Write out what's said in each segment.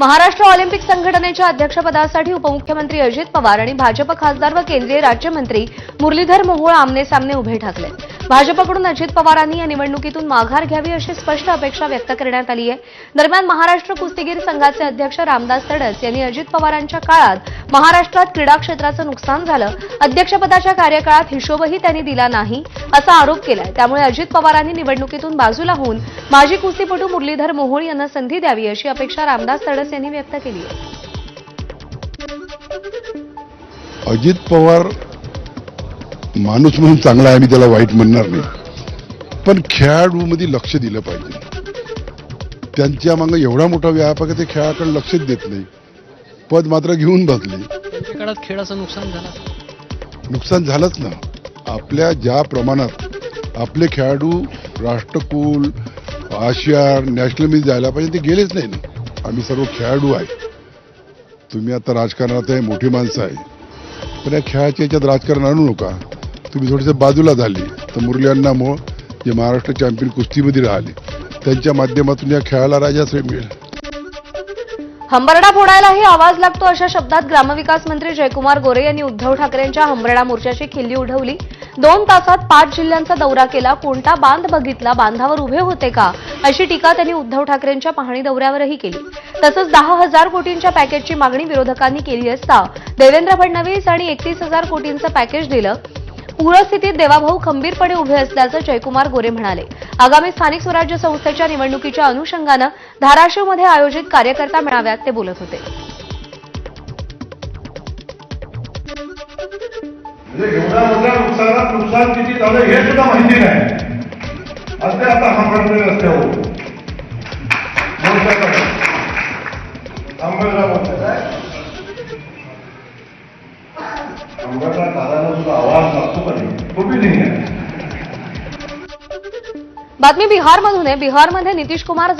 Maharashtra Olympic संघटनेच्या अध्यक्षपदासाठी उपमुख्यमंत्री अजित पवार आणि भाजप खासदार व केंद्रीय राज्यमंत्री मुरलीधर मोहोळ आमने सामने उभे ठाकले. भाजपकडून अजित पवारांनी या निवडणुकीतून माघार घ्यावी अशी स्पष्ट अपेक्षा व्यक्त करण्यात आली आहे. दरम्यान महाराष्ट्र कुस्तीगीर संघाचे अध्यक्ष रामदास तडस यांनी अजित पवारांच्या काळात महाराष्ट्रात क्रीडा क्षेत्राचं नुकसान झालं. अध्यक्षपदाच्या कार्यकाळात हिशोबही त्यांनी दिला नाही असा आरोप केलाय. त्यामुळे अजित पवारांनी निवडणुकीतून बाजूला होऊन माजी कुस्तीपटू मुरलीधर मोहोळ यांना संधी द्यावी अशी अपेक्षा रामदास तडस यांनी व्यक्त केली अजित पवार माणूस म्हणून चांगला आहे मी त्याला वाईट म्हणणार नाही. पण खेळाडूमध्ये लक्ष दिलं पाहिजे. त्यांच्या मागं एवढा मोठा व्यापक आहे ते खेळाकडे लक्षच देत नाही. पद मात्र घेऊन बसले. काळात खेळाचं नुकसान झालं. नुकसान झालंच ना. आपल्या ज्या प्रमाणात आपले खेळाडू राष्ट्रकुल आशिया नॅशनलमध्ये जायला पाहिजे ते गेलेच नाही ना. आम्ही सर्व खेळाडू आहे. तुम्ही आता राजकारणात आहे मोठी माणसं आहे. पण या खेळाच्या याच्यात राजकारण आणू नका. तुम्ही थोडेसे बाजूला झाले. तर मुरली अण्णामुळं जे महाराष्ट्र चॅम्पियन कुस्तीमध्ये राहिले त्यांच्या माध्यमातून या खेळाला राजाश्रय मिळेल. हंबरडा फोडायलाही आवाज लागतो अशा शब्दात ग्रामविकास मंत्री जयकुमार गोरे यांनी उद्धव ठाकरेंच्या हंबरडा मोर्चाची खिल्ली उडवली. दोन तासात पाच जिल्ह्यांचा दौरा केला. कोणता बांध बघितला? बांधावर उभे होते का? अशी टीका त्यांनी उद्धव ठाकरेंच्या पाहणी दौऱ्यावरही केली. तसंच दहा हजार कोटींच्या पॅकेजची मागणी विरोधकांनी केली असता देवेंद्र फडणवीस आणि एकतीस हजार कोटींचं पॅकेज दिलं. पूरस्थितीत देवाभाऊ खंबीरपणे उभे असल्याचं जयकुमार गोरे म्हणाले. आगामी स्थानिक स्वराज्य संस्थेच्या निवडणुकीच्या अनुषंगानं धाराशिवमध्ये आयोजित कार्यकर्ता मेळाव्यात ते बोलत होते. म्हणजे एवढ्या मोठ्या नुकसानात नुकसान किती झालं हे सुद्धा माहिती नाही. आज आता हंबरडे रस्त्यावर. मोर्चाकडे. आंबेडला दादाला सुद्धा आवाज लागतो का नाही? तो बी नाही आहे. बातमी बिहारमधून आहे. बिहारमध्ये नितीश कुमार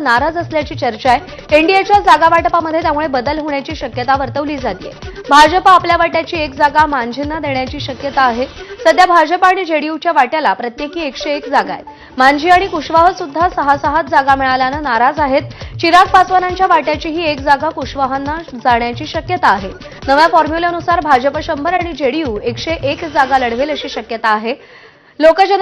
नाराज असल्याची चर्चा आहे. एनडीएच्या जागावाटपामध्ये त्यामुळे बदल होण्याची शक्यता वर्तवली जाते भाजप आपल्या वाट्याची एक जागा मांझींना देण्याची शक्यता आहे. सध्या भाजप आणि जेडीयूच्या वाट्याला प्रत्येकी एकशे एक जागा आहेत. मांझी आणि कुशवाह सुद्धा सहा सहाच जागा मिळाल्यानं नाराज आहेत. चिराग पासवानांच्या वाट्याची ही एक जागा कुशवाहांना जाण्याची शक्यता आहे. नव्या फॉर्म्युल्यानुसार भाजप शंभर आणि जेडीयू एकशे एक जागा लढवेल अशी शक्यता आहे. लोकजन